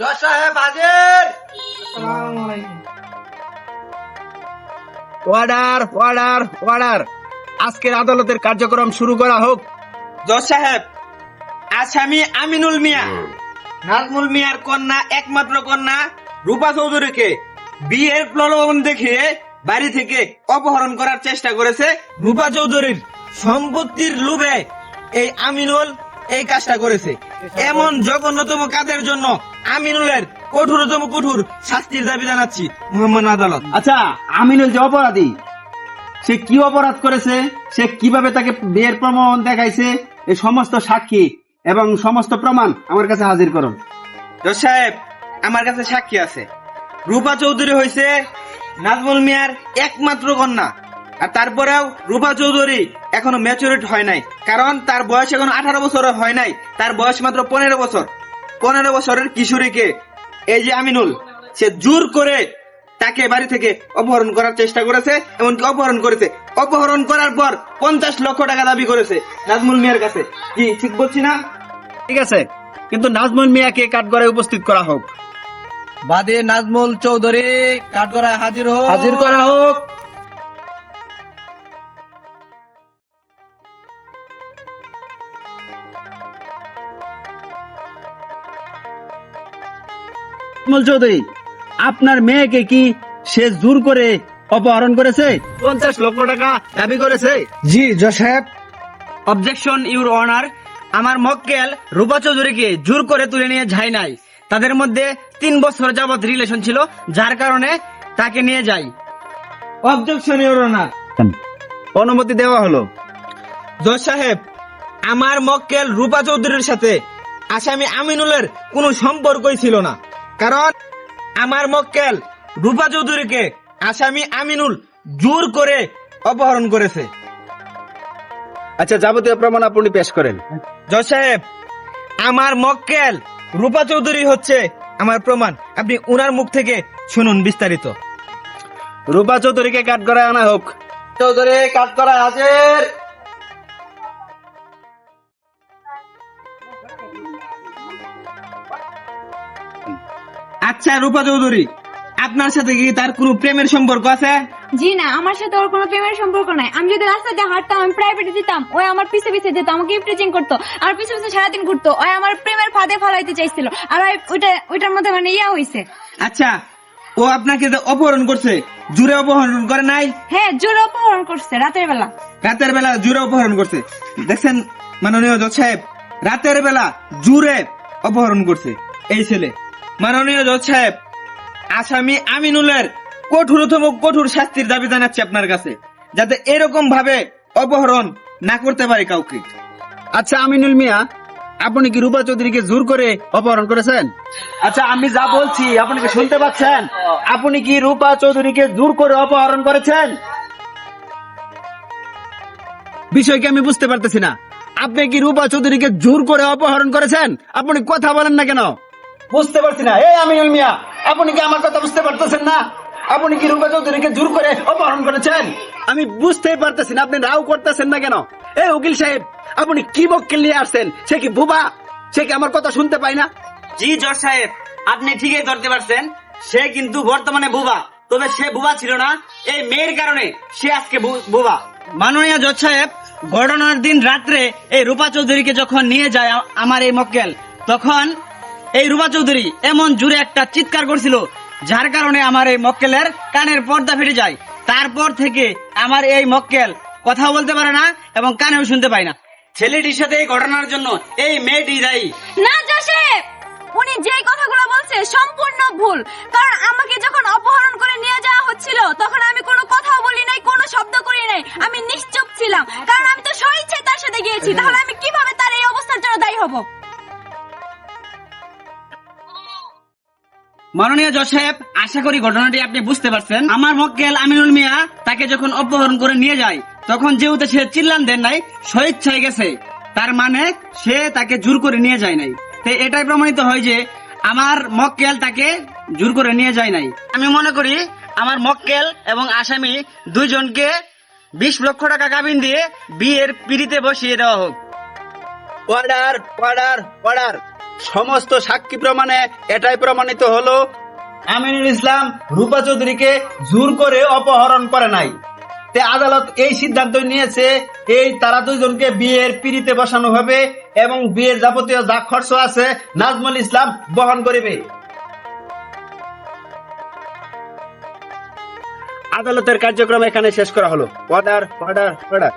জজ সাহেব হাজির অর্ডার অর্ডার অর্ডার আজকের আদালতের কার্যক্রম শুরু করা হোক। জজ সাহেব আসামি আমিনুল মিয়া। নাজমুল মিয়ার কন্যা একমাত্র কন্যা রূপা চৌধুরীকে বিয়ের প্রলোভন দেখিয়ে বাড়ি থেকে অপহরণ করার চেষ্টা করেছে রূপা চৌধুরীর সম্পত্তির লোভে এই আমিনুল এই কাজটা করেছে। এমন জঘন্যতম কাজের জন্য আমিনুলের কঠোরতম কঠোর শাস্তির দাবি জানাচ্ছি মোহাম্মদ আদালত। আচ্ছা আমিনুল যে অপরাধী সে কি অপরাধ করেছে? সে কীভাবে তাকে বিয়ের প্রমাণ দেখাইছে? এই সমস্ত সাক্ষী এবং সমস্ত প্রমাণ আমার কাছে হাজির করুন। জজ সাহেব আমার কাছে সাক্ষী আছে। রূপা চৌধুরী হয়েছে নাজমুল মিয়ার একমাত্র কন্যা। আর তারপরেও রূপা চৌধুরী এখনও ম্যাচুরিট হয় নাই। কারণ তার বয়স এখন আঠারো বছর হয় নাই। তার বয়স মাত্র পনেরো বছর। পনেরো বছরের কিশোরীকে এই যে আমিনুল সে জোর করে তাকে বাড়ি থেকে অপহরণ করার চেষ্টা করেছে এমনকি অপহরণ করেছে। অপহরণ করার পর পঞ্চাশ লক্ষ টাকা দাবি করেছে নাজমুল মিয়ার কাছে। কি ঠিক বলছি না? ঠিক আছে কিন্তু নাজমুল মিয়াকে কাঠগড়ায় উপস্থিত করা হোক। বাদে নাজমুল চৌধুরী কাঠগড়ায় হাজির হোক। হাজির করা হোক। নাজমুল চৌধুরী আপনার মেয়েকে কি সে জোর করে অপহরণ করেছে? পঞ্চাশ লক্ষ টাকা দাবি করেছে। জি জোসেফ অবজেকশন ইউর অনার আমার মক্কেল রূপা চৌধুরীকে জোর করে তুলে নিয়ে যায় নাই। তাদের মধ্যে তিন বছর যাবত রিলেশন ছিল যার কারণে তাকে নিয়ে যাই অবজেকশন ইউর অনার অনুমতি দেওয়া হলো। জজ সাহেব আমার মক্কেল রূপা চৌধুরীর সাথে আসামি আমিনুলের কোনো সম্পর্কই ছিল না। কারণ আমার মক্কেল রূপা চৌধুরীকে আসামি আমিনুল জোর করে অপহরণ করেছে। আচ্ছা যাবতীয় প্রমাণ আপনি পেশ করেন। জজ সাহেব আমার মক্কেল রূপা চৌধুরী হচ্ছে আমার প্রমাণ। আপনি উনার মুখ থেকে শুনুন বিস্তারিত। রূপা চৌধুরীকে কাঠগড়ায় আনা হোক। চৌধুরী কাঠগড়ায় হাজির। আচ্ছা রূপা চৌধুরী আপনার সাথে কি তার কোনো প্রেমের সম্পর্ক আছে? জি না আমার সাথে ওর কোনো প্রেমের সম্পর্ক নাই। আমি যদি রাস্তা দিয়ে হাঁটতাম আমি প্রাইভেটে যেতাম ওই আমার পিছে পিছে যেত আমাকে ইফটিজিং করতো আমার পিছে পিছে সারাদিন ঘুরতো ওই আমার প্রেমের ফাঁদে ফলাইতে চাইছিল আর ওইটা ওইটার মধ্যে মানে ইয়া হইছে। আচ্ছা ও আপনাকে যে অপহরণ করছে জুড়ে অপহরণ করে নাই? হ্যাঁ জোরে অপহরণ করছে রাতের বেলা। রাতের বেলা জুড়ে অপহরণ করছে। দেখছেন মাননীয় জজ সাহেব রাতের বেলা জুড়ে অপহরণ করছে এই ছেলে। মাননীয় জজ সাহেব আসামি আমিনুলের কঠোরতম কঠোর শাস্তির দাবি জানাচ্ছি আপনার কাছে যাতে এরকম ভাবে অপহরণ না করতে পারে কাউকে। আচ্ছা আমিনুল মিয়া আপনি কি রূপা চৌধুরীকে জোর করে অপহরণ করেছেন? আচ্ছা আমি যা বলছি আপনি কি শুনতে পাচ্ছেন? আপনি কি রূপা চৌধুরীকে জোর করে অপহরণ করেছেন? বিষয়কে আমি বুঝতে পারতেছি না। আপনি কি রূপা চৌধুরীকে জোর করে অপহরণ করেছেন? আপনি কথা বলেন না কেন? বুঝতে পারছি না। এই আমিনুল মিয়া আপনি কি আমার কথা বুঝতে পারতেছেন না? আপনি কি রূপা চৌধুরীকে জোর করে অপহরণ করেছেন? আমি বুঝতেই পারতেছি না আপনি রাও করতেছেন না কেন? এই উকিল সাহেব আপনি কি মক্কেল নিয়ে আসছেন? সে কি বুবা? সে কি আমার কথা শুনতে পায় না? জি জজ সাহেব আপনি ঠিকই ধরতে পারছেন। সে কিন্তু বর্তমানে বুবা। তবে সে বুবা ছিল না এই মেয়ের কারণে সে আজকে বু- বুবা। মাননীয় জজ সাহেব ঘটনার দিন রাত্রে এই রূপা চৌধুরীকে যখন নিয়ে যায় আমার এই মক্কেল তখন এই রূপা চৌধুরী, এমন জুড়ে একটা চিৎকার করছিল, যার কারণে আমার এই মক্কেলের কানের পর্দা ফেটে যায়। তারপর থেকে আমার এই মক্কেল কথা বলতে পারে না এবং কানেও শুনতে পায় না। ছেলেটির সাথে এই ঘটনার জন্য এই মেয়েটি দায়ী। না, জোসেফ! উনি যে কথাগুলো বলছে সম্পূর্ণ ভুল। কারণ আমাকে যখন অপহরণ করে নিয়ে যাওয়া হচ্ছিল, তখন আমি কোনো কথাও বলি নাই, কোনো শব্দ করি নাই। আমি নিশ্চুপ ছিলাম। কারণ আমি তো স্বইচ্ছায় তার সাথে গিয়েছি। তাহলে মাননীয় জজ সাহেব, আশা করি ঘটনাটি আপনি বুঝতে পারছেন। আমার মক্কেল আমিনুল মিয়া তাকে যখন অপহরণ করে নিয়ে যায়, তখন যেহেতু সে চিল্লান দেন নাই স্বেচ্ছায় গেছে। তার মানে সে তাকে জোর করে নিয়ে যায় নাই। তো এটাই প্রমাণিত হয় যে আমার মক্কেল তাকে জোর করে নিয়ে যায় নাই। আমি মনে করি আমার মক্কেল এবং আসামি দুইজনকে বিশ লক্ষ টাকা কাবিন দিয়ে বিয়ের পিড়িতে বসিয়ে দেওয়া হোক। অর্ডার অর্ডার অর্ডার সমস্ত সাক্ষী প্রমাণে এটাই প্রমাণিত হলো, আমিনুল ইসলাম রূপা চৌধুরীকে জোর করে অপহরণ করে নাই। তে আদালত এই সিদ্ধান্ত নিয়েছে, এই তারা দুইজনকে বিয়ের পিড়িতে বসানো হবে এবং বিয়ের যাবতীয় যা খরচ আছে নাজমুল ইসলাম বহন করিবে। আদালতের কার্যক্রম এখানে শেষ করা হলো। Order order order